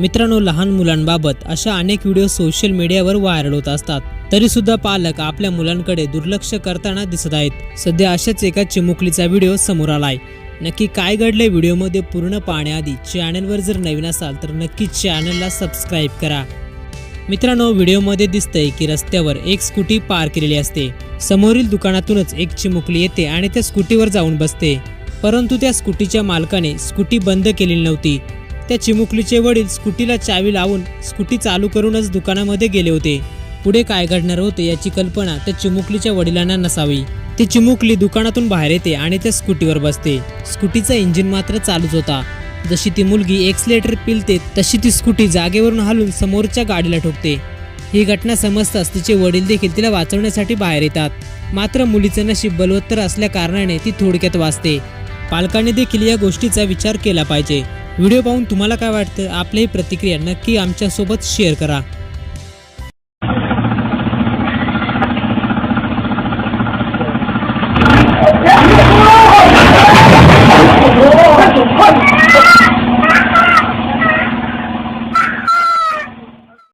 मित्रांनो लहान मुलांबाबत अशा अनेक व्हिडिओ सोशल मीडियावर व्हायरल होत असतात. तरी सुद्धा पालक आपल्या मुलांकडे दुर्लक्ष करताना दिसत आहेत. सध्या अशाच एका चिमुकलीचा व्हिडिओ समोर आलाय. नक्की काय घडले व्हिडिओमध्ये पूर्ण पाहण्याआधी चॅनलवर जर नवीन असाल तर नक्की चॅनलला सबस्क्राईब करा. मित्रांनो व्हिडिओमध्ये दिसतंय की रस्त्यावर एक स्कूटी पार केलेली असते. समोरील दुकानातूनच एक चिमुकली येते आणि त्या स्कूटीवर जाऊन बसते. परंतु त्या स्कूटीच्या मालकाने स्कूटी बंद केलेली नव्हती. त्या चिमुकलीचे वडील स्कूटीला चावी लावून स्कूटी चालू करूनच दुकानामध्ये गेले होते. पुढे काय घडणार होते याची कल्पना त्या चिमुकलीच्या वडिलांना नसावी. ती चिमुकली दुकानातून बाहेर येते आणि त्या स्कूटीवर बसते. स्कूटीचा इंजिन मात्र चालूच होता. जशी ती मुलगी एक्सलेटर पिलते तशी ती स्कूटी जागेवरून हलून समोरच्या गाडीला ठोकते. ही घटना समजताच तिचे वडील देखील तिला वाचवण्यासाठी बाहेर येतात. मात्र मुलीचं नशीब बलवत्तर असल्या कारणाने ती थोडक्यात वाचते. पालकांनी देखील या गोष्टीचा विचार केला पाहिजे. व्हिडिओ पाहून तुम्हाला काय वाटतं? आपल्याही प्रतिक्रिया नक्की आमच्यासोबत शेअर करा.